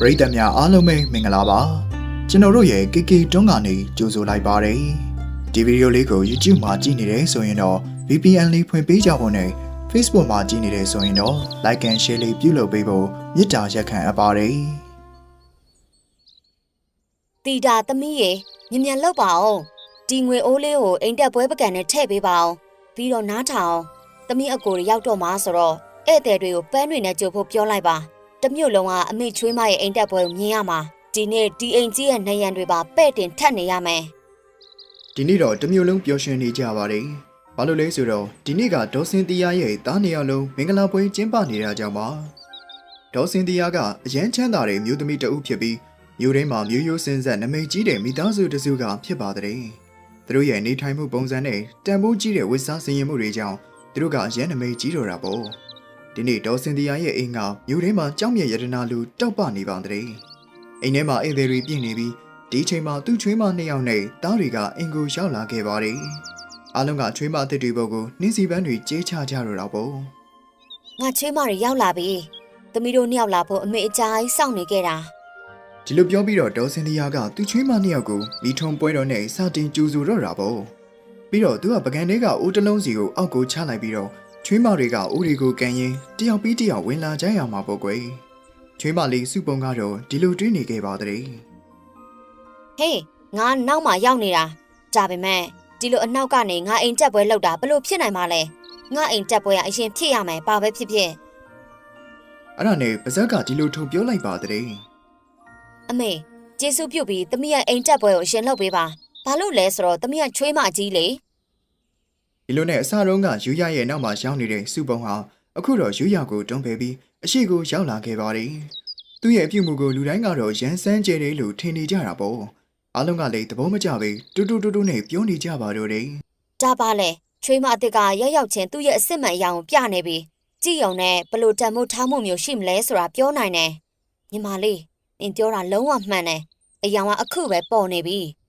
ပရိသတ်များအားလုံးပဲမင်္ဂလာပါကျွန်တော်တို့ရဲ့ KK တွန်းကနေကြိုဆိုလိုက်ပါတယ်ဒီဗီဒီယိုလေးကို YouTube မှာကြည့်နေတယ်ဆိုရင်တော့ VPN လေးဖွင့်ပေးကြဖို့နဲ့ Facebook မှာကြည့်နေတယ်ဆိုရင်တော့ Like and Share လေးပြုလုပ်ပေးဖို့မေတ္တာရက်ခံအပ်ပါတယ်တီတာသမီးရေမြန်မြန်လောက်ပါအောင်ဒီငွေအိုးလေးကိုအိမ်တက်ပွဲပကံနဲ့ထည့်ပေးပါအောင်ပြီးတော့နားထောင်သမီးအကိုရရောက်တော့မှာဆိုတော့ဧည့်သည်တွေကိုပန်းတွေနဲ့ကြိုဖို့ပြောလိုက်ပါ တစ်မြို့လုံးကအမေချွေးမရဲ့အိမ်တက်ပွဲကိုမြင်ရမှာဒီနေ့ဒီအိမ်ကြီးရဲ့နှရံတွေပါပဲ့တင်ထက်နေရမယ်ဒီနေ့တော့တစ်မျိုးလုံးပျော်ရွှင်နေကြပါတယ်ဘာလို့လဲဆိုတော့ဒီနေ့ကဒေါ်စင်တရားရဲ့တားနေရလုံးမင်္ဂလာပွဲကျင်းပနေတာကြောင့်ပါဒေါ်စင်တရားကအရန်ချမ်းသာတဲ့မျိုးသမီးတဦးဖြစ်ပြီးမျိုးတိုင်းမှာမျိုးရိုးစင်ဆက်နမိတ်ကြီးတဲ့မိသားစုတစ်စုကဖြစ်ပါတဲ့သူတို့ရဲ့နေထိုင်မှုပုံစံနဲ့တန်ဖိုးကြီးတဲ့ဝတ်စားစင်ရင်မှုတွေကြောင့်သူတို့ကအရန်နမိတ်ကြီးတော့တာပေါ့ ဒီနေ့ဒေါ်စင်တရားရဲ့အိမ်ကမျိုးတိုင်းမှာကြောက်မြတ်ရတနာလူတောက်ပနေပါတဲ့အိမ်ထဲမှာဧည့်သည်တွေပြည့်နေပြီးဒီချိန်မှာသူ့ချွေးမနှစ်ယောက်နဲ့တားတွေကအင်ကိုရောက်လာခဲ့ပါတယ်အားလုံးကချွေးမအစ်စ်တွေဘုတ်ကိုနှင်းစီပန်းတွေကြေးချကြတော့တာပေါ့ငါချွေးမတွေရောက်လာပြီသမီးတို့နှစ်ယောက်လာဖို့အမေအကြိုင်းစောင့်နေခဲ့တာဒီလိုပြောပြီးတော့ဒေါ်စင်ဒီယာကသူ့ချွေးမနှစ်ယောက်ကိုမိထုံပွဲတော်နဲ့စတင်ကြိုဆိုတော့တာပေါ့ပြီးတော့သူကပကံတွေကအိုးတစ်လုံးစီကိုအောက်ကိုချလိုက်ပြီးတော့ ချွေးမတွေကအိုးတွေကိုကန်ရင်တယောက်ပြီးတယောက်ဝင်လာကြရမှာပေါ့ကွယ်ချွေးမလေးစုပုံကတော့ဒီလိုတွေးနေခဲ့ပါတဲ့ဟေးငါနောက်မှရောက်နေတာဒါပေမဲ့ဒီလိုအနောက်ကနေငါအိမ်တက်ပွဲလောက်တာဘလို့ဖြစ်နိုင်မှာလဲငါအိမ်တက်ပွဲကအရင်ဖြစ်ရမယ်ပါပဲဖြစ်ဖြစ်အဲ့ဒါနဲ့ပါဇက်ကဒီလိုထုတ်ပြောလိုက်ပါတဲ့အမေကျေးဇူးပြုပြီးသမီးရဲ့အိမ်တက်ပွဲကိုအရင်လုပ်ပေးပါဘာလို့လဲဆိုတော့သမီးကချွေးမကြီးလေ ဒီလိုနဲ့အစတုန်းကယူရရဲ့နောက်မှာရောက်နေတဲ့စုပုံဟာအခုတော့ယူရကိုတွန်းပယ်ပြီးအရှိကိုရောက်လာခဲ့ပါတယ်။သူ့ရဲ့အပြုတ်မှုကိုလူတိုင်းကတော့ရန်စမ်းကြဲတယ်လို့ထင်နေကြတာပေါ့။အားလုံးကလည်းသဘောမကျပဲတူတူတူတူနဲ့ပြောနေကြပါတော့တယ်ဒါပါလေချွေးမအစ်စ်ကရက်ရောက်ချင်းသူ့ရဲ့အစ်စ်မှန်အရာကိုပြနေပြီကြည်ယုံနဲ့ဘလို့တန်မို့ထားမှုမျိုးရှိမလဲဆိုတာပြောနိုင်တယ်ညီမလေးနင်ပြောတာလုံးဝမှန်တယ်အယောင်ကအခုပဲပေါ်နေပြီ။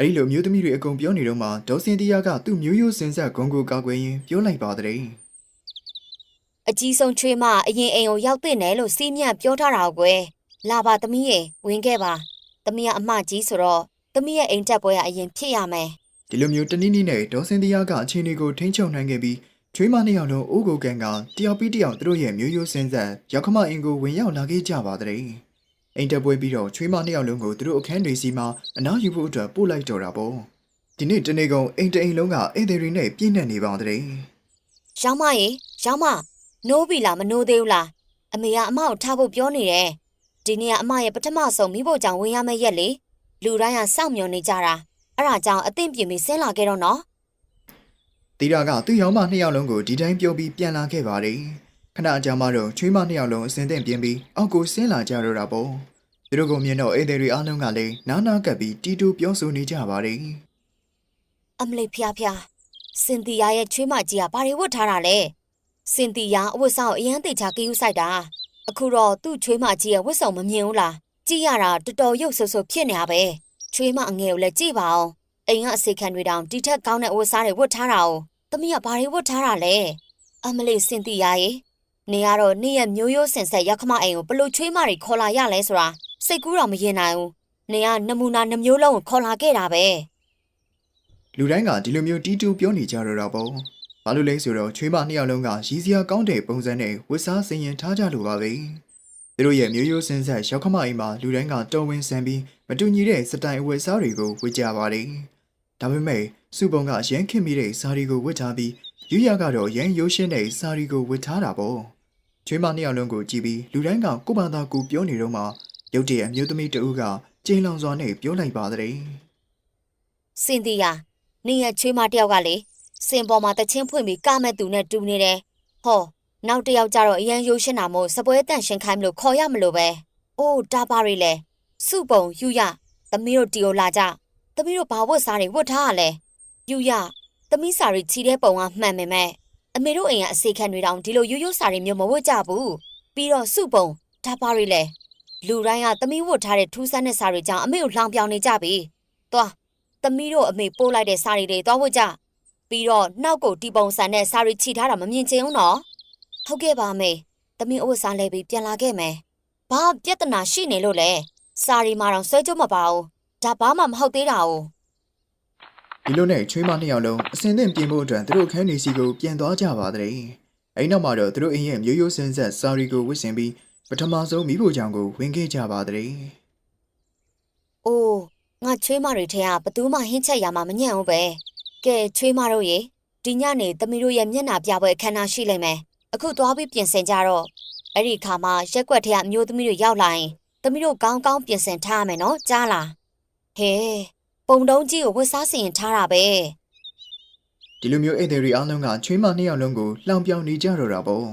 အဲဒီလိုမျိုးသမီးတွေအကုန်ပြောနေတော့မှဒေါ်စင်တီယာကသူ့မျိုးရိုးစင်ဆက်ဂုံကိုကောက်ွယ်ရင်းပြောလိုက်ပါတဲ့အကြီးဆုံးချွေးမအရင်အိမ်ကိုရောက်တဲ့နယ်လို့စီးမြတ်ပြောထားတာကွယ်လာပါသမီးရေဝင်ခဲ့ပါသမီးကအမကြီးဆိုတော့သမီးရဲ့အိမ်တက်ပွဲကအရင်ဖြစ်ရမယ်။ဒီလိုမျိုးတနည်းနည်းနဲ့ဒေါ်စင်တီယာကအချိန်တွေကိုထိန်းချုပ်နိုင်ခဲ့ပြီးချွေးမနှစ်ယောက်လုံးအိုးကိုကန်ကတယောက်ပြီးတယောက်သူတို့ရဲ့မျိုးရိုးစင်ဆက်ရောက်ခမအင်ကိုဝင်ရောက်လာခဲ့ကြပါတဲ့။ အိမ်တက်ပွဲပြီးတော့ချွေးမနှစ်ယောက်လုံးကိုသူတို့အခန်းတွေစီမှာအနားယူဖို့အတွက်ပို့လိုက်တော့တာပေါ့။ဒီနေ့တနေ့ကုန်အိမ်တအိမ်လုံးကအိမ်တွေနဲ့ပြည့်နေနေပါတဲ့။ရောင်းမရေရောင်းမနိုးပြီလားမနိုးသေးဘူးလားအမေကအမကိုထားဖို့ပြောနေတယ်ဒီနေ့ကအမရဲ့ပထမဆုံးမိဖို့ကြောင့်ဝင်ရမယ့်ရက်လေလူတိုင်းကစောင့်မျှော်နေကြတာအဲ့ဒါကြောင့်အသင့်ပြင်ပြီးဆင်းလာခဲ့တော့နော်တီတာကသူ့ရောင်းမနှစ်ယောက်လုံးကိုဒီတိုင်းပြောပြီးပြန်လာခဲ့ပါတယ်။ ခဏအကြာမှတော့ချွေးမနှစ်ယောက်လုံးအစင်သင့်ပြင်းပြီးအောက်ကိုဆင်းလာကြတော့တာပေါ့။သူတို့ကိုမြင်တော့အိမ်သည်တွေအားလုံးကလည်းနားနာကပ်ပြီးတီတူပြောဆိုနေကြပါတယ်အမလေးဖျားဖျားစင်တီယာရဲ့ချွေးမကြီးကဘာတွေဝတ်ထားတာလဲစင်တီယာအဝတ်ဆောင်အရန်သိချာကယူဆိုင်တာအခုတော့သူ့ချွေးမကြီးရဲ့ဝတ်ဆောင်မမြင်ဘူးလားကြည့်ရတာတော်တော်ရုပ်ဆူဆူဖြစ်နေတာပဲချွေးမအငယ်ကိုလည်းကြည့်ပါအောင်အိမ်ကအစိခံတွေတောင်ဒီထက်ကောင်းတဲ့အဝတ်စားတွေဝတ်ထားတာ哦သမီးကဘာတွေဝတ်ထားတာလဲအမလေးစင်တီယာရေ နေရတော့နေရဲ့မျိုးရိုးစင်ဆက်ရောက်ခမအိမ်ကိုဘလို့ချွေးမတွေခေါ်လာရလဲဆိုတာစိတ်ကူးတော့မရင်နိုင်ဘူးနေကနမူနာနှမျိုးလုံးကိုခေါ်လာခဲ့တာပဲ။လူတိုင်းကဒီလိုမျိုးတီတူပြောနေကြတော့တာပေါ့။ဘာလို့လဲဆိုတော့ချွေးမနှစ်ယောက်လုံးကရည်စရာကောင်းတဲ့ပုံစံနဲ့ဝတ်စားစင်ရင်ထားကြလို့ပါပဲ။သူတို့ရဲ့မျိုးရိုးစင်ဆက်ရောက်ခမအိမ်မှာလူတိုင်းကတော်ဝင်ဆန်ပြီးမတူညီတဲ့စတိုင်အဝတ်စားတွေကိုဝတ်ကြပါတယ်။ဒါပေမဲ့စုပုံကရမ်းခင်မိတဲ့စာရီကိုဝတ်ထားပြီးယူရကတော့ရမ်းရိုးရှင်းတဲ့စာရီကိုဝတ်ထားတာပေါ့။ ချွေးမနှစ်ယောက်လုံးကိုကြည့်ပြီးလူတိုင်းကကိုယ့်ဘာသာကိုယ်ပြောနေတော့မှရုတ်တရက်အမျိုးသမီးတဦးကကျင်းလောင်စွာနဲ့ပြောလိုက်ပါတဲ့စင်တီယာနေရချွေးမတယောက်ကလေစင်ပေါ်မှာတချင်းဖွင့်ပြီးကမဲ့သူနဲ့တူနေတယ်ဟောနောက်တစ်ယောက်ကျတော့အရန်ရိုးရှင်းတာမို့စပွဲတန့်ရှင်းခိုင်းမလို့ခေါ်ရမလို့ပဲအိုးတာပါရီလေစုပုံယူရသမီးတို့တီကိုလာကြသမီးတို့ဘာဝတ်စားတွေဝတ်ထားရလဲယူရသမီးစာရီချီတဲ့ပုံကမှန်ပေမဲ့ အမေတို့အိမ်ကအစေခံတွေတောင်ဒီလိုရိုးရိုးစာရီမျိုးမဝတ်ကြဘူးပြီးတော့စုပုံတာပါရီလေလူတိုင်းကသမီးဝတ်ထားတဲ့ထူးဆန်းတဲ့စာရီကြောင့်အမေကိုလှောင်ပြောင်နေကြပြီသွားသမီးတို့အမေပို့လိုက်တဲ့စာရီတွေသွားဝတ်ကြပြီးတော့နောက်ကိုတီပုံစံနဲ့စာရီချီထားတာမမြင်ချင်ဘူးနော်ဟုတ်ကဲ့ပါအမေသမီးအဝတ်စားလဲပြီးပြန်လာခဲ့မယ်ဘာပြဿနာရှိနေလို့လဲစာရီမာတော့ဆွဲကြမပါဘူးဒါဘာမှမဟုတ်သေးတာ哦 ဒီလိုနဲ့ချွေးမနှစ်ယောက်လုံးအစင်သင့်ပြင်ဖို့အတွက်သူတို့ခန်းနေစီကိုပြန်သွားကြပါတဲ့အဲ့နောက်မှာတော့သူတို့အိမ်ရဲ့မျိုးရိုးစင်ဆက်စာရီကိုဝတ်ဆင်ပြီးပထမဆုံးမိဖို့ကြောင့်ကိုဝင်ခဲ့ကြပါတဲ့အိုးငါချွေးမတွေထဲကဘသူမှဟင်းချက်ရမှာမညံ့ဘူးပဲကဲချွေးမတို့ရေဒီညနေသမီးတို့ရဲ့မျက်နှာပြပွဲအခမ်းအနားရှိလိမ့်မယ်အခုသွားပြီးပြင်ဆင်ကြတော့အဲ့ဒီခါမှာရက်ွက်ထဲကအမျိုးသမီးတွေရောက်လာရင်သမီးတို့ကောင်းကောင်းပြင်ဆင်ထားရမယ်နော်ကြားလားဟဲ ပုံတုံးကြီးကိုဝတ်စားစီရင်ထားတာပဲဒီလိုမျိုးဧည့်သည်တွေအားလုံးကချွေးမနှစ်ယောက်လုံးကိုလှောင်ပြောင်နေကြတော့တာပေါ့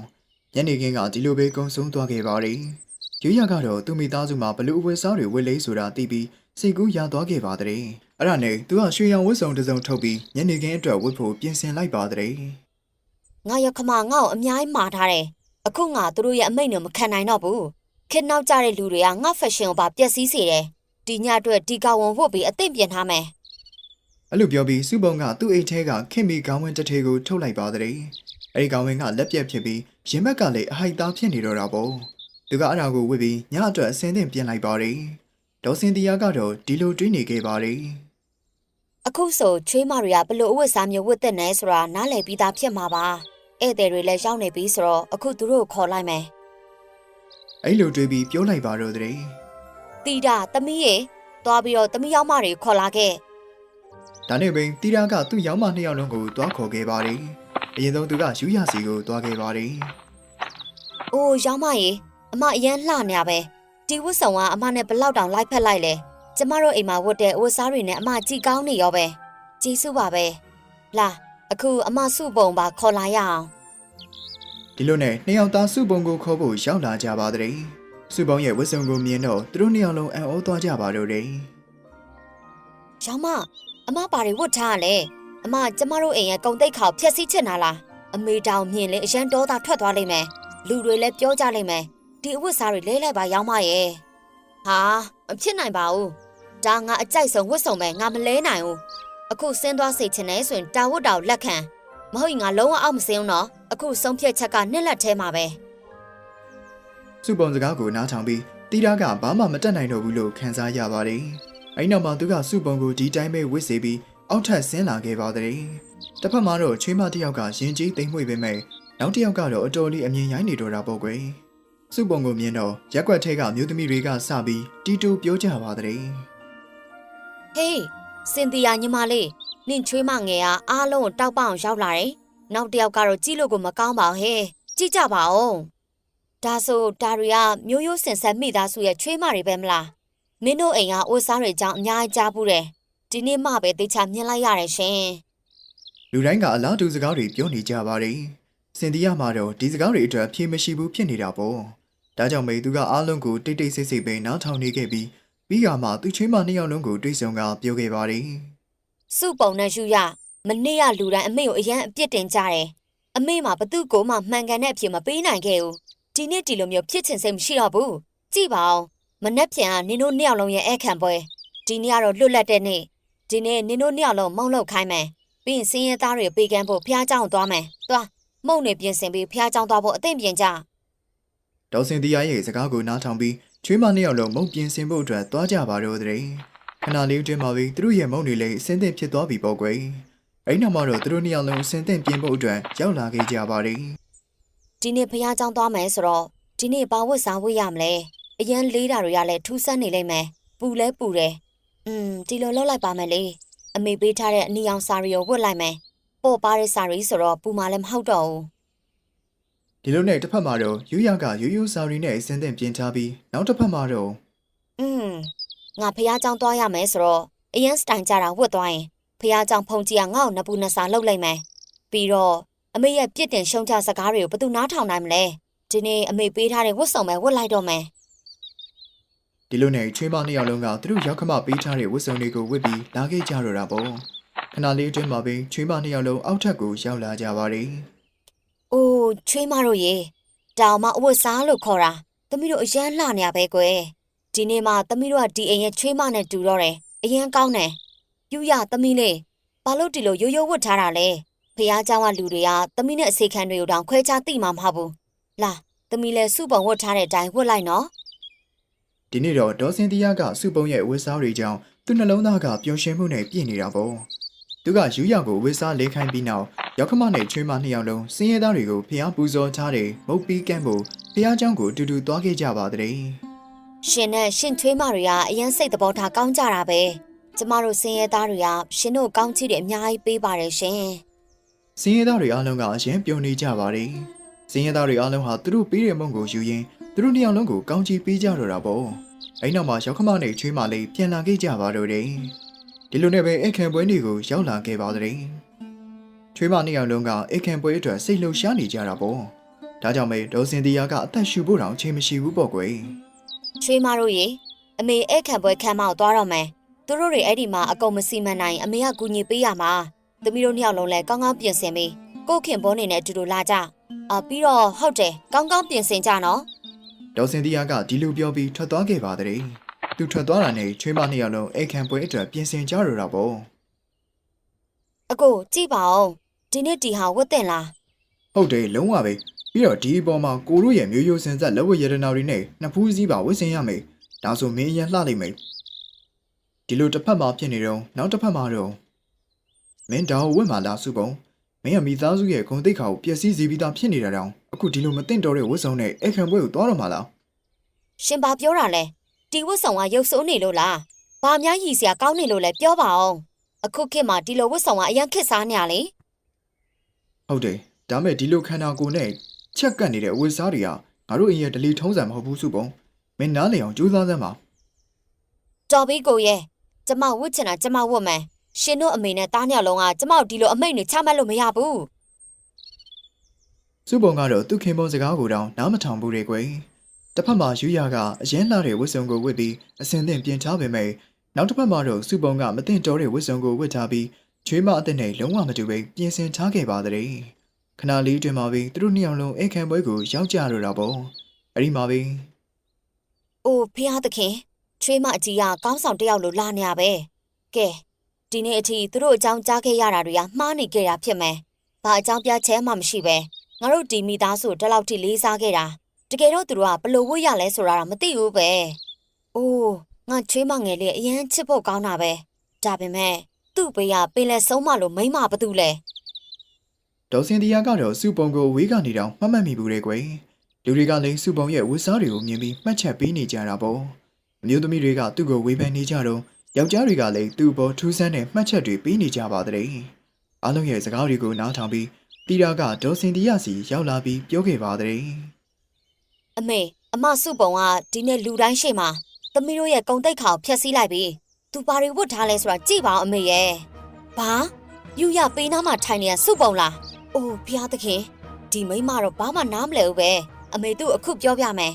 ညနေခင်းကဒီလိုပဲကုံဆုံးသွားခဲ့ပါတယ်ရွရကတော့သူ့မိသားစုမှာဘလူအဝတ်စားတွေဝတ်လေးဆိုတာသိပြီးစိတ်ကူးရသွားခဲ့ပါတဲ့အဲ့ဒါနဲ့သူကရွှေရောင်ဝတ်စုံတစ်စုံထုတ်ပြီးညနေခင်းအတွက်ဝတ်ဖို့ပြင်ဆင်လိုက်ပါတဲ့ငါရခမငါ့ကိုအများကြီးမှာထားတယ်အခုငါသူတို့ရဲ့အမိန့်ကိုမခံနိုင်တော့ဘူးခေတ်နောက်ကျတဲ့လူတွေကငါဖက်ရှင်ကိုပါပျက်စီးစေတယ် ဒီညအတွက်ဒီကဝန်ဝတ်ပြီးအသင့်ပြင်ထားမယ်အဲ့လိုပြောပြီးစုပုံကသူ့အိတ်ထဲကခင်မီကောင်းဝင်းတစ်ထေကိုထုတ်လိုက်ပါတဲ့အဲ့ဒီကောင်းဝင်းကလက်ပြက်ဖြစ်ပြီးရင်ဘက်ကလည်းအဟိုက်သားဖြစ်နေတော့တာပေါ့သူကအဲ့ဒါကိုဝတ်ပြီးညအတွက်အစင်းသင့်ပြင်လိုက်ပါတယ်ဒေါ်စင်တီယာကတော့ဒီလိုတွေးနေခဲ့ပါတယ်အခုဆိုချွေးမတွေကဘလို့အဝတ်စားမျိုးဝတ်တဲ့နဲဆိုတာနားလည်ပြီးသားဖြစ်မှာပါဧည့်သည်တွေလည်းရောက်နေပြီဆိုတော့အခုသူတို့ကိုခေါ်လိုက်မယ်အဲ့လိုတွေးပြီးပြောလိုက်ပါတော့တဲ့ တီတာသမီးရေသွားပြီးတော့သမီးရောက်မတွေခေါ်လာခဲ့ဒါနဲ့ပင်တီရာကသူ့ယောင်းမနှစ်ယောက်လုံးကိုတွားခေါ်ခဲ့ပါတယ်အရင်ဆုံးသူကယူရစီကိုတွားခဲ့ပါတယ်အိုးရောက်မရေအမအရန်လှနေရပဲဒီဝတ်ဆောင်ကအမနဲ့ဘလောက်တောင်လိုက်ဖက်လိုက်လဲကျမတို့အိမ်မှာဝတ်တဲ့အဝတ်စားတွေနဲ့အမကြည်ကောင်းနေရောပဲကြည်စုပါပဲလာအခုအမစုပုံပါခေါ်လာရအောင်ဒီလိုနဲ့နှစ်ယောက်သားစုပုံကိုခေါ်ဖို့ရောက်လာကြပါတဲ့ စုပုံရဲ့ဝတ်စုံကိုမြင်တော့သူတို့နှစ်ယောက်လုံးအံ့ဩသွားကြပါတော့တယ်ရောင်မအမပါတွေဝတ်ထားရလဲအမကျမတို့အိမ်ရဲ့ကုံတိတ်ခါကိုဖျက်ဆီးချင်တာလားအမေတောင်မြင်လေအရန်ဒေါသထွက်သွားလိမ့်မယ်လူတွေလည်းပြောကြလိမ့်မယ်ဒီအဝတ်စားတွေလဲလိုက်ပါရောင်မရဲ့ဟာမဖြစ်နိုင်ပါဘူးဒါငါအကြိုက်ဆုံးဝတ်စုံပဲငါမလဲနိုင်ဘူးအခုဆင်းသွားစိတ်ချင်နေဆိုရင်တာဝတ်တောင်လက်ခံမဟုတ်ရင်ငါလုံးဝအောက်မစင်းဘူးနော်အခုဆုံးဖြတ်ချက်ကနှစ်လက်ထဲမှာပဲ စုပုံစကားကိုနားထောင်ပြီးတီရာကဘာမှမတက်နိုင်တော့ဘူးလို့ခံစားရပါတယ်အဲ့နောက်မှာသူကစုပုံကိုဒီတိုင်းပဲဝတ်စေပြီးအောက်ထပ်ဆင်းလာခဲ့ပါတဲ့တစ်ဖက်မှာတော့ချွေးမတစ်ယောက်ကရင်ကြီးသိမ့်မွေ့ပေမဲ့နောက်တစ်ယောက်ကတော့အတော်လေးအမြင်ရိုင်းနေတော့တာပေါ့ကွယ်စုပုံကိုမြင်တော့ရက်ွက်ထဲကမြို့သမီးတွေကစပြီးတီတူပြောကြပါတဲ့ဟေးစင်တီယာညီမလေးနင်ချွေးမငယ်ကအားလုံးကိုတောက်ပအောင်ရောက်လာတယ်။နောက်တစ်ယောက်ကတော့ကြည့်လို့ကိုမကောင်းပါဘူးဟဲ့။ကြည့်ကြပါဦး။ ဒါဆိုဒါတွေကမျိုးရိုးစင်ဆက်မိသားစုရဲ့ချွေးမတွေပဲမလား။မင်းတို့အိမ်ကအိုးစားတွေကြောင့်အများကြီးကြားဘူးတယ်။ဒီနေ့မှပဲတေချာမြင်လိုက်ရတယ်ရှင်လူတိုင်းကအလားတူစကားတွေပြောနေကြပါတယ်စင်တီယာမှာတော့ဒီစကားတွေအတွက်ဖြေမရှိဘူးဖြစ်နေတာပေါ့ဒါကြောင့်မေသူကအားလုံးကိုတိတ်တိတ်ဆိတ်ဆိတ်ပဲနားထောင်နေခဲ့ပြီးပြီးကမှသူ့ချင်းမနှစ်ယောက်လုံးကိုတွေ့ဆုံကပြောခဲ့ပါတယ်။စုပုံနဲ့ယူရမနေ့ကလူတိုင်းအမေကိုအရန်အပြစ်တင်ကြတယ်။အမေမှာဘသူ့ကိုမှမှန်ကန်တဲ့အဖြစ်မပေးနိုင်ခဲ့ဘူး။ ဒီနေ့ဒီလိုမျိုးဖြစ်ချင်စိတ်မရှိတော့ဘူး။ကြည့်ပါဦး။မနှက်ပြန်ကနင်တို့နှစ်ယောက်လုံးရဲ့အဲ့ခံပွဲဒီနေ့ကတော့လွတ်လပ်တဲ့နေ့ဒီနေ့နင်တို့နှစ်ယောက်လုံးမုံလောက်ခိုင်းမယ်။ပြီးရင်စင်းရဲသားတွေပေးကမ်းဖို့ဖះเจ้าသွားမယ်။သွားမုံနေပြင်ဆင်ပြီးဖះเจ้าသွားဖို့အသင့်ပြင်ကြ ဒေါ်စင်တီယာရဲ့စကားကိုနားထောင်ပြီးချွေးမနှစ်ယောက်လုံးမုံပြင်ဆင်ဖို့အတွက်သွားကြပါတော့တဲ့ခဏလေးအတွင်းမှာပဲသူတို့ရဲ့မုံတွေလည်းအစင်းသင့်ဖြစ်သွားပြီပေါ့ကွယ်အဲ့နောက်မှာတော့သူတို့နှစ်ယောက်လုံးအစင်းသင့်ပြင်ဖို့အတွက်ရောက်လာခဲ့ကြပါတယ် ။ ဒီနေ့ဖះเจ้าသွားမယ်ဆိုတော့ဒီနေ့ဘာဝတ်စားဝတ်ရမလဲ။အရန်လေးတာတွေကလည်းထူးဆန်းနေလိမ့်မယ်။ပူလဲပူတယ်။อืมဒီလိုလုပ်လိုက်ပါမယ်လေ။အမေပေးထားတဲ့အနီအောင်စာရီကိုဝတ်လိုက်မယ်။ပို့ပါတဲ့စာရီဆိုတော့ပူမှလည်းမဟုတ်တော့ဘူး ဒီလိုနဲ့တစ်ဖက်မှာတော့ယူရကယူယူစာရီနဲ့အစင်းသင့်ပြင်ထားပြီးနောက်တစ်ဖက်မှာတော့ ။อืมငါဖះเจ้าသွားရမယ်ဆိုတော့အရန်စတိုင်ကြတာဝတ်သွားရင်ဖះเจ้าဖုန်ကြီးကငါ့ကိုနပူနဆာလှုပ်လိုက်မယ်။ပြီးတော့ အမေရဲ့ပြစ်တင်ရှုံချစကားတွေကိုဘယ်သူနားထောင်နိုင်မလဲ။ဒီနေ့အမေပေးထားတဲ့ဝတ်စုံပဲဝတ်လိုက်တော့မယ်ဒီလိုနဲ့ချွေးမနှစ်ယောက်လုံးကသူတို့ရောက်ခမပေးထားတဲ့ဝတ်စုံတွေကိုဝတ်ပြီးလာခဲ့ကြတော့တာပေါ့ခဏလေးအတွင်းမှာပဲချွေးမနှစ်ယောက်လုံးအောက်ထပ်ကိုရောက်လာကြပါတယ်။အိုးချွေးမတို့ရေတောင်မအဝတ်စားလို့ခေါ်တာ။သမီးတို့အရန်လှနေရပဲကွယ်။ဒီနေ့မှသမီးတို့ကဒီအိမ်ရဲ့ချွေးမနဲ့တူတော့တယ်။အရန်ကောင်းတယ်။ယူရသမီးလေးဘာလို့ဒီလိုရိုးရိုးဝတ်ထားတာလဲ။ ဖះเจ้าကလူတွေကသမီးနဲ့အစေခံတွေကိုတောင်ခွဲခြားသိမှာမဟုတ်ဘူး။လာသမီးလည်းစုပုံဝတ်ထားတဲ့အတိုင်းဝတ်လိုက်နော် ဒီနေ့တော့ဒေါ်စင်တီယာကစုပုံရဲ့ဝစ်စားတွေကြောင့်သူ့နှလုံးသားကပျော်ရွှင်မှုနဲ့ပြည့်နေတာပေါ့သူကယူရောက်ကိုဝစ်စားလေးခိုင်းပြီးနောက်ရောက်ခမနဲ့ချွေးမနှစ်ယောက်လုံးစင်းရဲသားတွေကိုဖျားပူဇော်ထားတဲ့မုတ်ပီးကန့်ဖို့ဖျားเจ้าကိုအတူတူသွားခဲ့ကြပါတဲ့ ရှင်နဲ့ရှင်ချွေးမတွေကအရင်စိတ်သဘောထားကောင်းကြတာပဲကျမတို့စင်ရဲသားတွေကရှင်တို့ကောင်းချီးတယ်အများကြီးပေးပါတယ်ရှင် စင်းရဲသားတွေအားလုံးကအရင်ပြုံနေကြပါတယ်စင်းရဲသားတွေအားလုံးဟာသူတို့ပေးတဲ့မုံကိုယူရင်းသူတို့နှစ်ယောက်လုံးကိုကောင်းချီးပေးကြတော့တာပေါ့အဲ့နောက်မှာရောက်ခမနဲ့ချွေးမလေးပြန်လာခဲ့ကြပါတော့တယ်ဒီလိုနဲ့ပဲအခန့်ပွဲတွေကိုရောက်လာခဲ့ပါတဲ့ချွေးမနှစ်ယောက်လုံးကအခန့်ပွဲအတွက်စိတ်လှုပ်ရှားနေကြတာပေါ့ဒါကြောင့်ပဲဒေါ်စင်တီယာကအသက်ရှူဖို့တောင်ချိန်မရှိဘူးပေါ့ကွယ်ချွေးမတို့ရေအမေအဲ့ခံပွဲခမ်းမောက်သွားတော့မယ်သူတို့တွေအဲ့ဒီမှာအကုန်မစီမံနိုင်အမေကကူညီပေးရမှာ သမီးတို့နှစ်ယောက်လုံးလည်းကောင်းကောင်းပြင်ဆင်ပြီးကိုယ့်ခင်ဘောနေနဲ့အတူတူလာကြအာပြီးတော့ဟုတ်တယ်ကောင်းကောင်းပြင်ဆင်ကြနော်ဒေါ်စင်တီယာကဒီလိုပြောပြီးထွက်သွားခဲ့ပါတဲ့သူထွက်သွားတာနဲ့ချွေးမနှစ်ယောက်လုံးအခန့်ပွဲအတွက်ပြင်ဆင်ကြရတာပေါ့အကိုကြည့်ပါဦးဒီနေ့ဒီဟာဝတ်တင်လားဟုတ်တယ်လုံးဝပဲပြီးတော့ဒီအပေါ်မှာကိုတို့ရဲ့မျိုးရိုးစင်ဆက်လက်ဝတ်ရတနာတွေနဲ့နှစ်ဖူးစည်းပါဝတ်ဆင်ရမယ်ဒါဆိုမင်းအရင်လှလိုက်မယ်ဒီလိုတစ်ဖက်မှာဖြစ်နေတော့နောက်တစ်ဖက်မှာတော့ မင်းဒါကိုဝတ်မှလားစုပုံမင်းကမိသားစုရဲ့ဂုဏ်သိက္ခာကိုပျက်စီးစေပြီးသားဖြစ်နေတာတောင်အခုဒီလိုမသိမ့်တော့တဲ့ဝတ်စုံနဲ့အခန့်ပွဲကိုသွားတော့မှလားရှင်ဘာပြောတာလဲဒီဝတ်ဆောင်ကရုပ်ဆိုးနေလို့လားဘာများရည်စရာကောင်းနေလို့လဲပြောပါအောင်အခုခေတ်မှာဒီလိုဝတ်ဆောင်ကအရင်ခေတ်စားနေရလေဟုတ်တယ်ဒါမဲ့ဒီလိုခန္ဓာကိုယ်နဲ့ချက်ကပ်နေတဲ့ဝတ်စားတွေကငါတို့အရင်ဒလီထုံးစံမဟုတ်ဘူးစုပုံမင်းနားလည်အောင်ကြိုးစားစမ်းပါတော်ပြီကိုရဲ့ကျမဝတ်ချင်တာကျမဝတ်မယ် ရှင်တို့အမေနဲ့တားညောက်လုံးကကျမတို့ဒီလိုအမိတ်တွေချမှတ်လို့မရဘူးစုပုံကတော့သူ့ခင်ပုံစကားကိုတောင်နားမထောင်ဘူးလေကွယ်တစ်ဖက်မှာယူရကအရင်လှတဲ့ဝတ်စုံကိုဝတ်ပြီးအစင်သင့်ပြင်ချပေမဲ့နောက်တစ်ဖက်မှာတော့စုပုံကမသိတော့တဲ့ဝတ်စုံကိုဝတ်ထားပြီးချွေးမအသက်နဲ့လုံးဝမတူပဲပြင်ဆင်ထားခဲ့ပါတဲ့ခဏလေးတွင်မှာပဲသူတို့နှစ်ယောက်လုံးအိမ်ခံပွဲကိုရောက်ကြတော့တာပေါ့အဲ့ဒီမှာပဲအိုးဖះသခင်ချွေးမအကြီးကကောင်းဆောင်တစ်ယောက်လိုလာနေရပဲကဲ ဒီနေ့အထိသူတို့အကြောင်းကြားခဲ့ရတာတွေကမှားနေကြတာဖြစ်မယ်ဘာအကြောင်းပြချက်မှမရှိပဲငါတို့ဒီမိသားစုကိုဒီလောက်ထိလေးစားခဲ့တာတကယ်တော့သူတို့ကဘလို့ဝတ်ရလဲဆိုတာတော့မသိဘူးပဲအိုးငါချွေးမငယ်လေးအရင်ချစ်ဖို့ကောင်းတာပဲဒါပေမဲ့သူ့ဘေးကပင်လဲဆုံးမလို့မိမဘာတူလဲဒေါ်စင်တီယာကတော့စုပုံကိုဝေးကနေတောင်မှတ်မှတ်မိဘူးလေကွယ်လူတွေကလည်းစုပုံရဲ့ဝတ်စားတွေကိုမြင်ပြီးမှတ်ချက်ပေးနေကြတာပေါ့အမျိုးသမီးတွေကသူ့ကိုဝေဖန်နေကြတော့ ယောက်ျားတွေကလည်းသူ့ဘောထူးဆန်းတဲ့မှတ်ချက်တွေပေးနေကြပါတဲ့အားလုံးရဲ့စကားတွေကိုနားထောင်ပြီးတီတာကဒေါ်စင်တီယာစီရောက်လာပြီးပြောခဲ့ပါတဲ့အမေအမစုပုံကဒီနေ့လူတိုင်းရှိမှာသမီးတို့ရဲ့ကုံတိတ်ခါကိုဖျက်ဆီးလိုက်ပြီသူဘာတွေဝတ်ထားလဲဆိုတာကြည့်ပါဦးအမေရဲ့ဘာယူရပေးနားမှာထိုင်နေရစုပုံလားအိုးဖျားသခင်ဒီမိန်းမတော့ဘာမှနားမလဲဘူးပဲအမေသူ့အခုပြောပြမယ်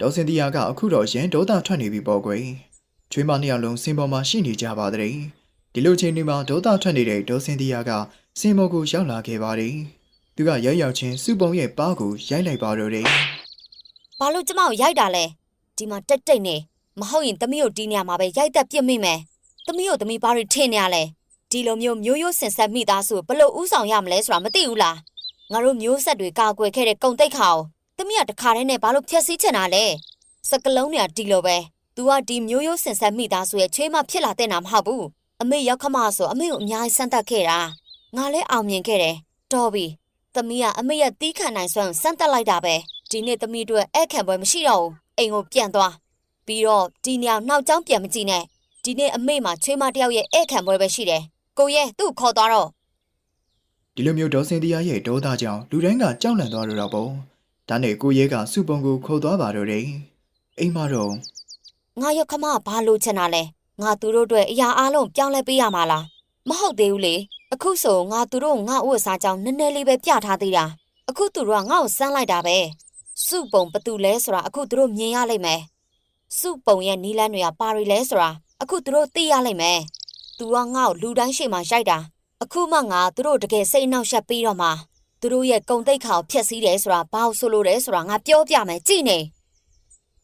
ဒေါ်စင်တီယာကအခုတော့ရန်ဒေါသထွက်နေပြီပေါ့ကွယ် ချွေးမနှစ်ယောက်လုံးစင်ပေါ်မှာရှိနေကြပါတဲ့ဒီလိုချိန်တွေမှာဒေါသထွက်နေတဲ့ဒေါ်စင်တီယာကစင်ပေါ်ကိုရောက်လာခဲ့ပါတယ်သူကရောက်ရောက်ချင်းစုပုံရဲ့ပါးကိုရိုက်လိုက်ပါတော့တယ်ဘာလို့ကျမကိုရိုက်တာလဲဒီမှာတက်တိတ်နေမဟုတ်ရင်သမီးကိုဒီနေရာမှာပဲရိုက်သက်ပြစ်မိမယ်သမီးကိုသမီးဘာတွေထင်နေရလဲဒီလိုမျိုးမျိုးရိုးစင်ဆက်မိသားစုကိုဘလို့ဥဆောင်ရမလဲဆိုတာမသိဘူးလားငါတို့မျိုးဆက်တွေကာကွယ်ခဲ့တဲ့ကုံတိတ်ခါကိုသမီးကတခါတည်းနဲ့ဘာလို့ဖျက်ဆီးချင်တာလဲစကလုံးတွေကဒီလိုပဲ तू ကဒီမျိုးရိုးစင်ဆက်မိသားစုရဲ့ချွေးမဖြစ်လာတဲ့နာမဟုတ်ဘူးအမေရောက်ခမဆိုအမေကိုအများကြီးစမ်းသပ်ခဲ့တာငါလည်းအောင်မြင်ခဲ့တယ်တော်ပြီသမီးကအမေရဲ့တီးခံနိုင်စွမ်းကိုစမ်းသပ်လိုက်တာပဲဒီနေ့သမီးတို့အဲ့ခံပွဲမရှိတော့ဘူးအိမ်ကိုပြန်သွားပြီးတော့ဒီညောင်နောက်ကျောင်းပြန်မကြည့်နဲ့ဒီနေ့အမေမှာချွေးမတစ်ယောက်ရဲ့အဲ့ခံပွဲပဲရှိတယ်ကိုရဲ့သူ့ကိုခေါ်သွားတော့ဒီလိုမျိုးဒေါ်စင်တီယာရဲ့ဒေါသကြောင့်လူတိုင်းကကြောက်လန့်သွားတော့တာပေါ့ဒါနဲ့ကိုရဲကစုပုံကိုခေါ်သွားပါတော့တယ်အိမ်မှာတော့ ငါရောက်ခမကဘာလို့ချင်တာလဲငါသူတို့အတွက်အရာအလုံးပြောင်းလဲပေးရမှာလားမဟုတ်သေးဘူးလေအခုဆိုငါသူတို့ငါဥစ္စာကြောင့်နည်းနည်းလေးပဲပြထားသေးတာအခုသူတို့ကငါ့ကိုစမ်းလိုက်တာပဲစုပုံဘသူလဲဆိုတာအခုသူတို့မြင်ရလိမ့်မယ်စုပုံရဲ့နီလန်းတွေကပါရီလဲဆိုတာအခုသူတို့သိရလိမ့်မယ်သူကငါ့ကိုလူတိုင်းရှိမှရိုက်တာအခုမှငါသူတို့တကယ်စိတ်အနှောက်အယှက်ပြီးတော့မှသူတို့ရဲ့ကုံတိတ်ခါကိုဖျက်ဆီးတယ်ဆိုတာဘာလို့ဆိုလို့လဲဆိုတာငါပြောပြမယ်ကြည့်နေ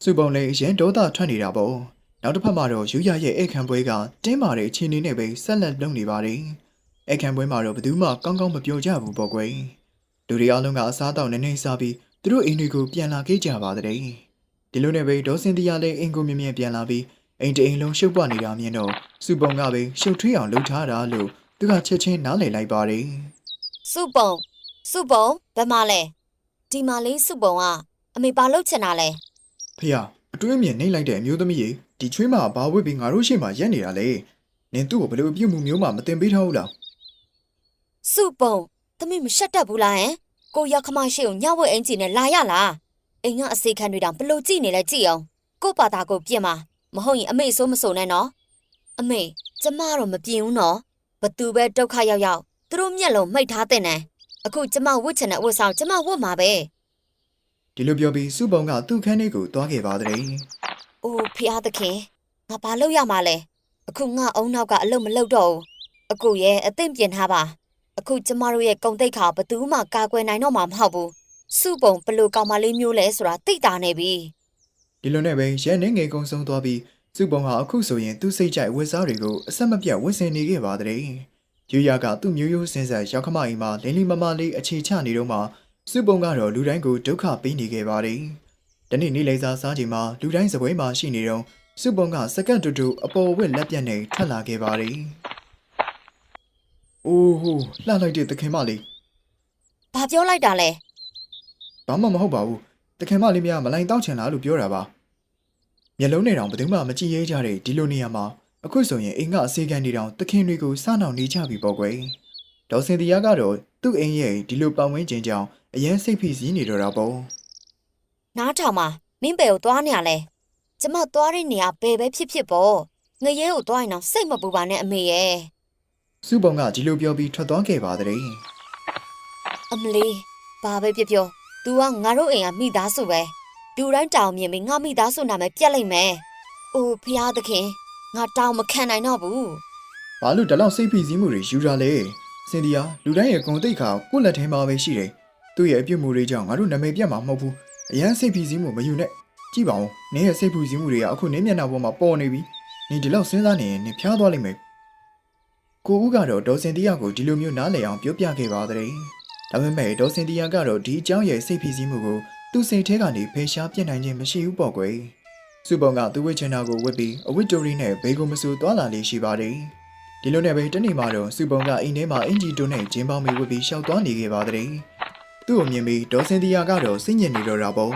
စုပုံလည်းရန်ဒေါသထွက်နေတာပေါ့နောက်တစ်ဖက်မှာတော့ယူရရဲ့အိတ်ခံပွဲကတင်းမာတဲ့အခြေအနေနဲ့ပဲဆက်လက်လုပ်နေပါတယ်အိတ်ခံပွဲမှာတော့ဘယ်သူမှကောင်းကောင်းမပြောကြဘူးပေါ့ကွယ်လူတွေအားလုံးကအစားအသောက်နည်းနည်းစားပြီးသူတို့အိမ်တွေကိုပြန်လာခဲ့ကြပါတဲ့ဒီလိုနဲ့ပဲဒေါ်စင်တီယာလည်းအင်ကိုမြင်မြင်ပြန်လာပြီးအိမ်တအိမ်လုံးရှုပ်ပွနေတာမြင်တော့စုပုံကပဲရှုပ်ထွေးအောင်လှုပ်ထားတာလို့သူကချက်ချင်းနားလည်လိုက်ပါတယ်စုပုံစုပုံဘယ်မှာလဲဒီမှာလေးစုပုံကအမေဘာလုပ်ချင်တာလဲ ဖေရအတွင်းမြင်နှိမ့်လိုက်တဲ့အမျိုးသမီးကြီးဒီချွေးမဘာဝစ်ပြီးငါတို့ရှေ့မှာရက်နေတာလေနင်သူ့ကိုဘယ်လိုအပြုတ်မှုမျိုးမှမတင်ပေးထားဘူးလားစုပုံသမီးမရှက်တတ်ဘူးလားဟင်ကိုရောက်ခမရှိကိုညဝက်အင်ဂျီနဲ့လာရလားအိမ်ကအစေခံတွေတောင်ဘလို့ကြည့်နေလဲကြည့်အောင်ကို့ဘာသာကိုပြင်ပါမဟုတ်ရင်အမေဆိုးမဆိုးနဲ့နော်အမေကျမတော့မပြင်ဘူးနော်ဘသူပဲဒုက္ခရောက်ရောက်သူတို့မျက်လုံးမိတ်ထားတဲ့နဲ့အခုကျမဝတ်ချင်တဲ့ဝတ်ဆောင်ကျမဝတ်မှာပဲ ဒီလိုပြောပြီးစုပုံကသူ့ခန်းလေးကိုသွားခဲ့ပါတဲ့။အိုးဖျားသခင်ငါဘာလုပ်ရမှာလဲ။အခုငါအုံနောက်ကအလုပ်မလုပ်တော့ဘူး။အခုရဲ့အသင့်ပြင်ထားပါ။အခုကျမတို့ရဲ့ကုံတိတ်ခါဘယ်သူမှကာကွယ်နိုင်တော့မှာမဟုတ်ဘူး။စုပုံဘလို့ကောင်မလေးမျိုးလဲဆိုတာသိတာနေပြီဒီလိုနဲ့ပဲရဲနေငယ်ကုံဆုံးသွားပြီးစုပုံဟာအခုဆိုရင်သူ့စိတ်ကြိုက်ဝတ်စားတွေကိုအဆက်မပြတ်ဝတ်ဆင်နေခဲ့ပါတဲ့ယူရကသူ့မျိုးရိုးစင်ဆက်ရောက်ခမအိမ်မှာလင်းလီမမလေးအခြေချနေတော့မှ စုပုံကတော့လူတိုင်းကိုဒုက္ခပေးနေခဲ့ပါတယ်တနေ့နေ့လေးစားစားချိန်မှာလူတိုင်းစပွဲမှာရှိနေတော့စုပုံကစကန့်တူတူအပေါ်ဝက်လက်ပြတ်နေထွက်လာခဲ့ပါတယ်အိုးဟိုလှလိုက်တဲ့သခင်မလေး။ဘာပြောလိုက်တာလဲဘာမှမဟုတ်ပါဘူးတခင်မလေးများမလိုင်တောက်ချင်လားလို့ပြောတာပါမျက်လုံးနဲ့တောင်ဘယ်သူမှမကြည့်ရဲကြတဲ့ဒီလိုနေရာမှာအခုဆိုရင်အိမ်ကအစေခံနေတောင်တခင်တွေကိုစနှောင်နေကြပြီပေါ့ကွယ်ဒေါ်စင်တီယာကတော့ သူ့အိမ်ရဲ့ဒီလိုပတ်ဝန်းကျင်ကြောင့်အရင်စိတ်ဖိစီးနေတော့တာပေါ့။နားထောင်ပါမင်းဘယ်ကိုသွားနေရလဲ။ကျမသွားတဲ့နေရာဘယ်ပဲဖြစ်ဖြစ်ပေါ့။ငရဲကိုသွားရင်တော့စိတ်မပူပါနဲ့အမေရဲ့စုပုံကဒီလိုပြောပြီးထွက်သွားခဲ့ပါတဲ့။အမလေးဘာပဲပြောပြော तू ကငါတို့အိမ်ကမိသားစုပဲ။လူတိုင်းတောင်မြင်ပြီးငါမိသားစုနာမည်ပြက်လိုက်မယ်။အိုးဖျားသခင်ငါတောင်မခံနိုင်တော့ဘူးဘာလို့ဒီလောက်စိတ်ဖိစီးမှုတွေယူတာလဲ စင်တီယာလူတိုင်းရဲ့ဂုံတိတ်ခါကိုယ့်လက်ထဲမှာပဲရှိတယ်သူ့ရဲ့အပြစ်မှုတွေကြောင့်ငါတို့နာမည်ပြတ်မှာမဟုတ်ဘူးအရန်စိတ်ဖိစီးမှုမယူနဲ့ကြည့်ပါဦးနင်းရဲ့စိတ်ဖိစီးမှုတွေကအခုနင်းမျက်နှာပေါ်မှာပေါ်နေပြီနင်ဒီလောက်စဉ်းစားနေရင်နင်ဖျားသွားလိမ့်မယ်ကိုဦးကတော့ဒေါ်စင်တီယာကိုဒီလိုမျိုးနားလည်အောင်ပြောပြခဲ့ပါတဲ့ဒါပေမဲ့ဒေါ်စင်တီယာကတော့ဒီအကြောင်းရဲ့စိတ်ဖိစီးမှုကိုသူ့စိတ်ထဲကနေဖယ်ရှားပြစ်နိုင်ခြင်းမရှိဘူးပေါ့ကွယ်စုပုံကသူ့ဝိချင်တာကိုဝတ်ပြီးအဝိတိုရီနဲ့ဘေကိုမဆူသွားလာလေးရှိပါတယ် ဒီလိုနဲ့ပဲတနေ့မှတော့စုပုံကအိမ်ထဲမှာအင်ဂျီတိုနဲ့ဂျင်းပေါင်းမီဝတ်ပြီးရှောက်သွားနေခဲ့ပါတဲ့။သူ့ကိုမြင်ပြီးဒေါ်စင်တီယာကတော့စိတ်ညစ်နေတော့တာပေါ့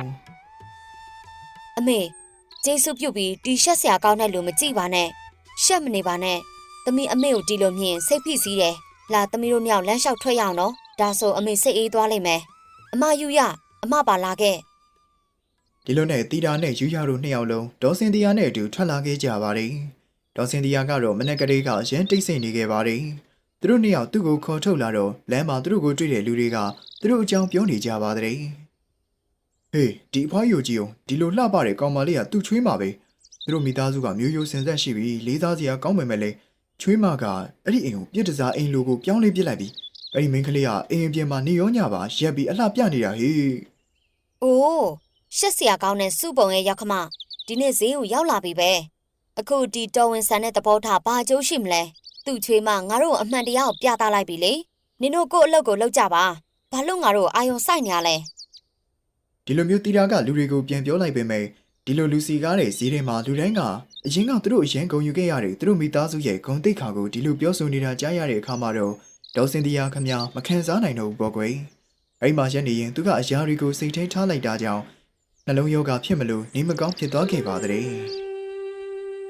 အမေကျေးဇူးပြုပြီးတီရှက်ဆရာကောင်းတဲ့လူမကြည့်ပါနဲ့ရှက်မနေပါနဲ့သမီးအမေကိုတီလို့မြင်စိတ်ဖိစီးတယ်လာသမီးတို့မြောက်လမ်းလျှောက်ထွက်ရအောင်နော်ဒါဆိုအမေစိတ်အေးသွားလိမ့်မယ်အမယူရအမပါလာခဲ့။ဒီလိုနဲ့တီတာနဲ့ယူရတို့နှစ်ယောက်လုံးဒေါ်စင်တီယာနဲ့အတူထွက်လာခဲ့ကြပါတယ်။ ဒေါ်စင်တီယာကတော့မနေ့ကလေးကရမ်းတိတ်ဆိတ်နေခဲ့ပါတယ်။သူတို့နှစ်ယောက်သူ့ကိုခေါ်ထုတ်လာတော့လမ်းမှာသူတို့ကိုတွေ့တဲ့လူတွေကသူတို့အကြောင်းပြောနေကြပါတဲ့။ဟေးဒီအဖွားယိုကြီးအောင်ဒီလိုလှပတဲ့ကောင်မလေးကသူ့ချွေးမှာပဲ။သူတို့မိသားစုကမျိုးရိုးစင်ဆက်ရှိပြီးလေးစားစရာကောင်းပေမဲ့လေချွေးမကအဲ့ဒီအိမ်ကိုပြစ်တစားအိမ်လိုကိုပြောင်းလဲပစ်လိုက်ပြီးအဲ့ဒီမိန်းကလေးကအိမ်အပြင်မှာနေရောညပါရက်ပြီးအလှပြနေတာဟေးအိုးရှက်ဆရာကောင်းတဲ့စုပုံရဲ့ရောက်ခမဒီနေ့ဈေးကိုရောက်လာပြီပဲ အခုဒီတော်ဝင်ဆန်တဲ့သဘောထားဘာအကျိုးရှိမလဲသူ့ချွေးမငါတို့အမှန်တရားကိုပြသလိုက်ပြီလေနင်တို့ကိုယ့်အလုပ်ကိုလုပ်ကြပါဘာလို့ငါတို့အာယုံစိုက်နေရလဲဒီလိုမျိုးတီတာကလူတွေကိုပြန်ပြောလိုက်ပေမဲ့ဒီလိုလူစီကားတဲ့ဈေးထဲမှာလူတိုင်းကအရင်ကသူတို့အရင်ဂုံယူခဲ့ရတဲ့သူတို့မိသားစုရဲ့ဂုံတိတ်ခါကိုဒီလိုပြောဆိုနေတာကြားရတဲ့အခါမှာတော့ဒေါ်စင်တီယာခမညာမခံစားနိုင်တော့ဘူးပေါ့ကွယ်အဲ့ဒီမှာရက်နေရင်သူကအရာတွေကိုစိတ်ထဲထားလိုက်တာကြောင့်နှလုံးယောဂဖြစ်မလို့နေမကောင်းဖြစ်သွားခဲ့ပါတဲ့။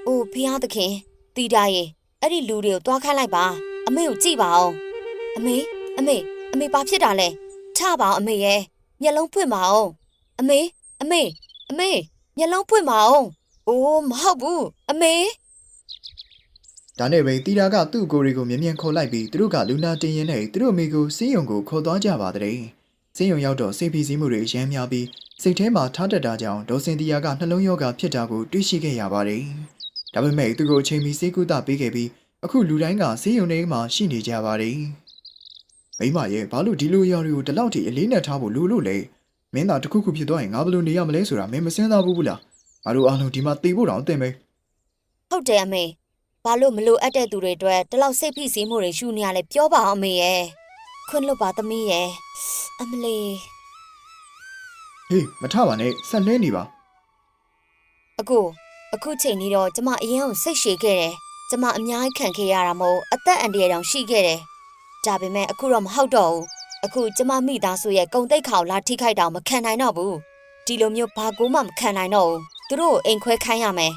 ။အိုးဖះသခင်တီတာရင်အဲ့ဒီလူတွေကိုသွားခိုင်းလိုက်ပါ။အမေကိုကြည့်ပါအောင်။အမေအမေအမေဘာဖြစ်တာလဲ။ထပါအောင်အမေရဲ့မျက်လုံးဖွင့်ပါအောင်။အမေအမေအမေမျက်လုံးဖွင့်ပါအောင်။အိုးမဟုတ်ဘူးအမေဒါနဲ့ပဲတီတာကသူ့ကိုယ်တွေကိုမြင်မြန်ခေါ်လိုက်ပြီးသူတို့ကလူနာတင်ရင်နဲ့သူတို့အမိကိုစင်းယုံကိုခေါ်သွားကြပါတဲ့။စင်းယုံရောက်တော့စိတ်ဖိစီးမှုတွေရမ်းများပြီးစိတ်ထဲမှာထားတတ်တာကြောင့်ဒေါ်စင်တီယာကနှလုံးရောဂါဖြစ်တာကိုတွေ့ရှိခဲ့ရပါတယ်။ ဒါပေမဲ့သူကိုအချိန်မီစေကူတာပေးခဲ့ပြီးအခုလူတိုင်းကစီးရုံထဲမှာရှိနေကြပါတယ်မိမရဲ့ဘာလို့ဒီလိုရာတွေကိုဒီလောက်ထိအလေးနဲ့ထားဖို့လိုလို့လဲမင်းသာတစ်ခုခုဖြစ်သွားရင်ငါဘယ်လိုနေရမလဲဆိုတာမင်းမစင်းစားဘူးဘူးလားငါတို့အားလုံးဒီမှာတေဖို့တောင်အသင့်ပဲဟုတ်တယ်အမေဘာလို့မလို့အပ်တဲ့သူတွေအတွက်ဒီလောက်စိတ်ဖိစီးမှုတွေရှူနေရလဲပြောပါအောင်အမေရဲ့ခွန်းလွတ်ပါသမီးရဲ့အမလေးဟေးမထပါနဲ့ဆက်လဲနေပါအခု အခုချိန်นี้တော့ကျမအရင်ကစိတ်ရှည်ခဲ့တယ်ကျမအများကြီးခံခဲ့ရတာမို့အသက်အန္တရာယ်တောင်ရှိခဲ့တယ်ဒါပေမဲ့အခုတော့မဟုတ်တော့ဘူးအခုကျမမိသားစုရဲ့ဂုံတိတ်ခေါင်လာထိခိုက်တောင်မခံနိုင်တော့ဘူးဒီလိုမျိုးဘာကိုမှမခံနိုင်တော့ဘူးသူတို့ကိုအိမ်ခွဲခိုင်းရမယ်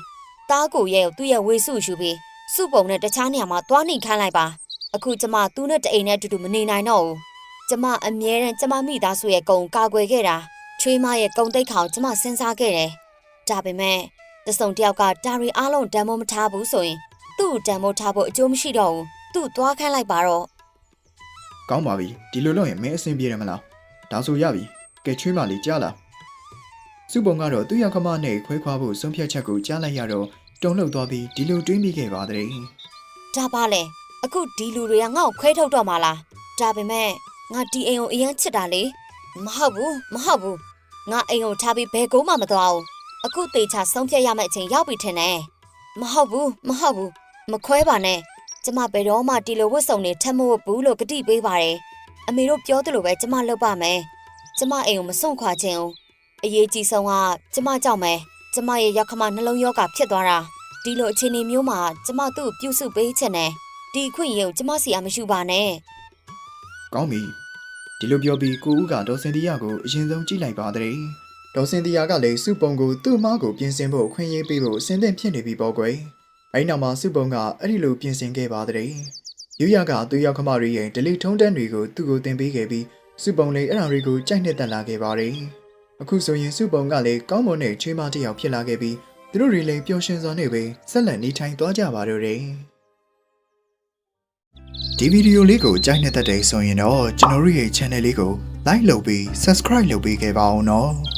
တားကိုရဲ့သူ့ရဲ့ဝေစုယူပြီးစုပုံနဲ့တခြားနေရာမှာသွားနေခိုင်းလိုက်ပါအခုကျမသူ့နဲ့တအိမ်နဲ့အတူတူမနေနိုင်တော့ဘူးကျမအမြဲတမ်းကျမမိသားစုရဲ့ဂုံကာကွယ်ခဲ့တာချွေးမရဲ့ဂုံတိတ်ခေါင်ကျမစဉ်းစားခဲ့တယ်ဒါပေမဲ့ တစုံတစ်ယောက်ကဒါရီအားလုံးတန်မိုးမထားဘူးဆိုရင်သူ့ကိုတန်မိုးထားဖို့အကျိုးမရှိတော့ဘူးသူ့သွားခိုင်းလိုက်ပါတော့ကောင်းပါပြီဒီလိုလုပ်ရင်မင်းအဆင်ပြေတယ်မလားဒါဆိုရပြီကဲချွေးမလေးကြားလာစုပုံကတော့သူ့ရောက်ခမနဲ့ခွဲခွာဖို့ဆုံးဖြတ်ချက်ကိုကြားလိုက်ရတော့တုံ့လှုပ်သွားပြီးဒီလိုတွေးမိခဲ့ပါတဲ့ဒါပါလေအခုဒီလူတွေကငါ့ကိုခွဲထုတ်တော့မှလားဒါပေမဲ့ငါဒီအိမ်ကိုအရင်ချစ်တာလေမဟုတ်ဘူးမဟုတ်ဘူးငါအိမ်ကိုထားပြီးဘယ်ကုန်းမှမသွားဘူး အခုတေချာဆုံးဖြတ်ရမယ့်အချိန်ရောက်ပြီထင်တယ်မဟုတ်ဘူးမဟုတ်ဘူးမခွဲပါနဲ့ကျမဘယ်တော့မှဒီလိုဝတ်စုံတွေထပ်မဝတ်ဘူးလို့ကတိပေးပါတယ်အမေတို့ပြောသလိုပဲကျမလုပ်ပါမယ်ကျမအိမ်ကိုမစွန့်ခွာခြင်းအောင်အရေးကြီးဆုံးကကျမကြောက်မယ်ကျမရဲ့ရောက်ခမနှလုံးရောဂါဖြစ်သွားတာဒီလိုအခြေအနေမျိုးမှာကျမသူ့ကိုပြုစုပေးချင်တယ်ဒီအခွင့်အရေးကိုကျမစီအားမရှိပါနဲ့ကောင်းပြီဒီလိုပြောပြီးကိုဦးကဒေါ်စင်တီယာကိုအရင်ဆုံးကြည့်လိုက်ပါတဲ့ ဒေါ်စင်တီယာကလည်းစုပုံကိုသူ့မားကိုပြင်ဆင်ဖို့ခွင့်ရေးပေးဖို့အဆင်သင့်ဖြစ်နေပြီပေါ့ကွယ်အဲဒီနောက်မှာစုပုံကအဲ့ဒီလိုပြင်ဆင်ခဲ့ပါတဲ့ယူရကသူ့ရောက်ခမရီရဲ့ဒလီထုံးတန်းတွေကိုသူ့ကိုတင်ပေးခဲ့ပြီးစုပုံလည်းအဲ့ဒါတွေကိုကြိုက်နှစ်သက်လာခဲ့ပါတယ်အခုဆိုရင်စုပုံကလည်းကောင်းမွန်တဲ့ချွေးမတစ်ယောက်ဖြစ်လာခဲ့ပြီးသူတို့တွေလည်းပျော်ရွှင်စွာနဲ့ပဲဆက်လက်နေထိုင်သွားကြပါတော့တယ်ဒီဗီဒီယိုလေးကိုကြိုက်နှစ်သက်တယ်ဆိုရင်တော့ကျွန်တော်တို့ရဲ့ channel လေးကို like လုပ်ပြီး subscribe လုပ်ပေးခဲ့ပါအောင်နော်